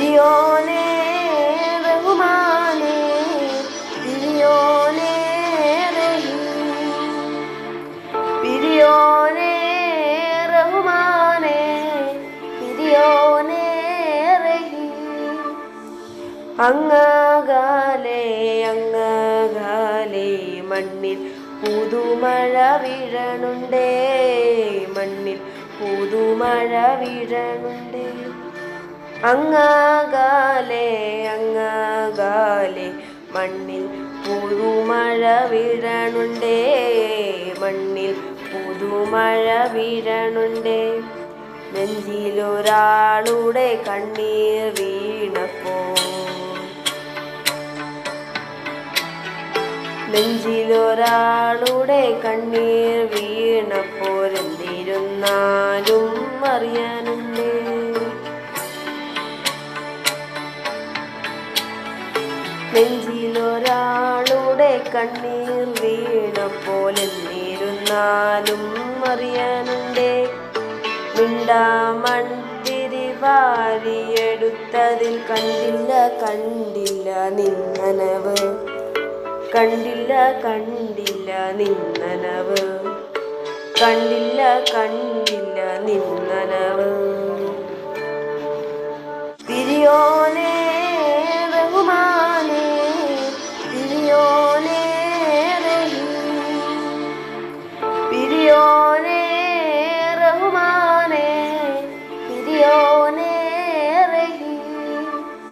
പിരിയോനേ റഹ്മാനേ പിരിയോനേ റഹീം. പിരിയോനേ റഹ്മാനേ പിരിയോനേ അങ്ങാകാലേ അങ്ങാകാലേ മണ്ണിൽ പുതുമഴ വീഴണുണ്ടേ മണ്ണിൽ പുതുമഴ വീഴണുണ്ടേ. അങ്ങാകാലേ അങ്ങാകാലെ മണ്ണിൽ പുതുമഴ വീഴണുണ്ടേ മണ്ണിൽ പുതുമഴ വീഴണുണ്ടേ. നെഞ്ചിലൊരാളുടെ കണ്ണീർ വീണപ്പോ. നെഞ്ചിലൊരാളുടെ കണ്ണീർ വീണപ്പോരെന്തിരുന്നാലും അറിയാനുണ്ട് നെഞ്ചിലൊരാളുടെ കണ്ണീർ വീണപ്പോലെന്നിരുന്നാലും അറിയാനുണ്ട് മിണ്ടാമൺതിരി വാരിയെടുത്തതിൽ കണ്ടില്ല കണ്ടില്ല നിന്നനവ്. കണ്ടില്ല കണ്ടില്ല നിന്നനവ്. കണ്ടില്ല കണ്ടില്ല നിന്നനവ്. പിരിയോനെ